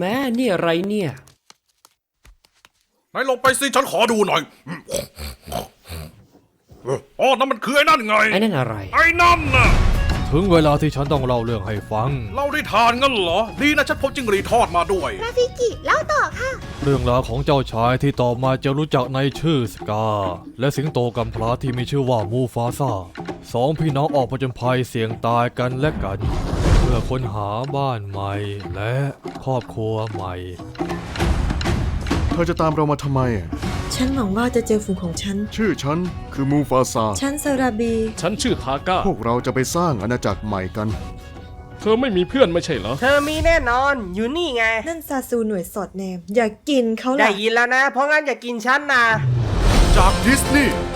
แม่นี่อะไรเนี่ย ไหนลงไปสิฉันขอดูหน่อยเอออ๋อนั่นมันคือไอ้นั่นไง ไอ้นั่นอะไร ไอ้นั่นน่ะ ถึงเวลาที่ฉันต้องเล่าเรื่องให้ฟังเราได้ทานงั้นเหรอ ดีนะฉันพบจิ้งหรีดทอดมาด้วยราฟิกิเล่าต่อค่ะ เรื่องราวของเจ้าชายที่ต่อมาจะรู้จักในชื่อสกา และสิงโตกำพร้าที่มีชื่อว่ามูฟาซาสองพี่น้องออกผจญภัยเสี่ยงตายกันและกันเพื่อค้นหาบ้านใหม่ และครอบครัวใหม่ เธอจะตามเรามาทำไมอะฉันหวังว่าจะเจอฝูงของฉัน ชื่อฉันคือมูฟาซา ฉันซาราบี ฉันชื่อทาก้า พวกเราจะไปสร้างอาณาจักรใหม่กัน เธอไม่มีเพื่อนไม่ใช่เหรอ เธอมีแน่นอนอยู่นี่ไง นั่นซาซูหน่วยสอดแนม อย่ากินเขาได้ล่ะยินแล้วนะ เพราะงั้นอย่ากินฉันนะ จากดิสนีย์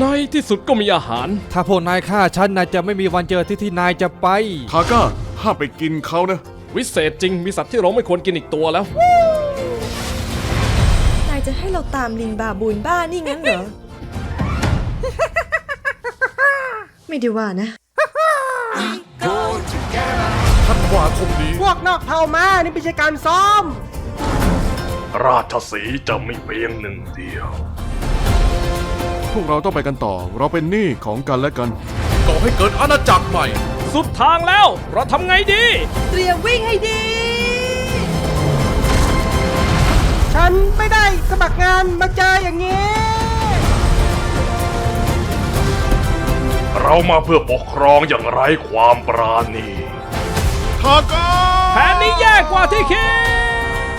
ในที่สุดก็มีอาหาร ถ้าพวกนายฆ่าฉันนายจะไม่มีวันเจอที่ที่นายจะไปทาก้าห้ามไปกินเขานะ วิเศษจริง มีสัตว์ที่เราไม่ควรกินอีกตัวแล้ว นายจะให้เราตามลิงบาบูนบ้านี่งั้นเหรอ ไม่ได้ว่านะท่านว่าคมนี้ พวกนอกเผ่ามา นี่ไม่ใช่การซ้อม ราชสีห์จะไม่เพียงหนึ่งเดียวพ วกเราต้องไปกันต่อ เราเป็นหนี้ของกันและกันก่อให้เกิดอาณาจักรใหม่ สุดทางแล้ว เราทำไงดี เตรียมวิ่งให้ดี ฉันไม่ได้สมัครงานมาเจออย่างนี้ เรามาเพื่อปกครองอย่างไร้ความปราณีทาก้าแผนนี้แย่กว่าที่คิด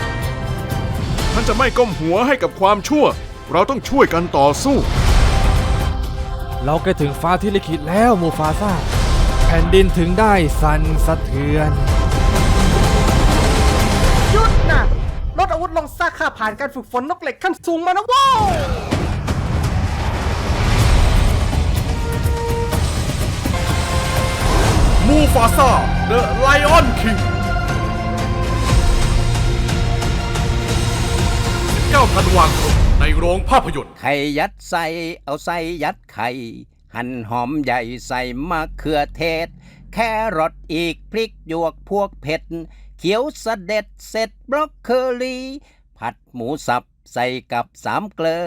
ท่านจะไม่ก้มหัวให้กับความชั่ว เราต้องช่วยกันต่อสู้ เราใกล้ถึงฟ้าที่ลิขิตแล้วมูฟาซาแผ่นดินถึงได้สั่นสะเทือน หยุดนะลดอาวุธลงซากข้าผ่านการฝึกฝนนกเหล็กขั้นสูงมานะโว้ยมูฟาซาเดอะไลออนคิง19ธันวาคม ในโรงภาพยนตร์ ไข่ยัดใส่เอาใส่ยัดไข่ หั่นหอมใหญ่ใส่มะเขือเทศ แครอทอีกพริกหยวกพวกเผ็ด เขียวสะเด็ดเสร็จบรอกเคอรี่ผัดหมูสับใส่กับสามเกลอ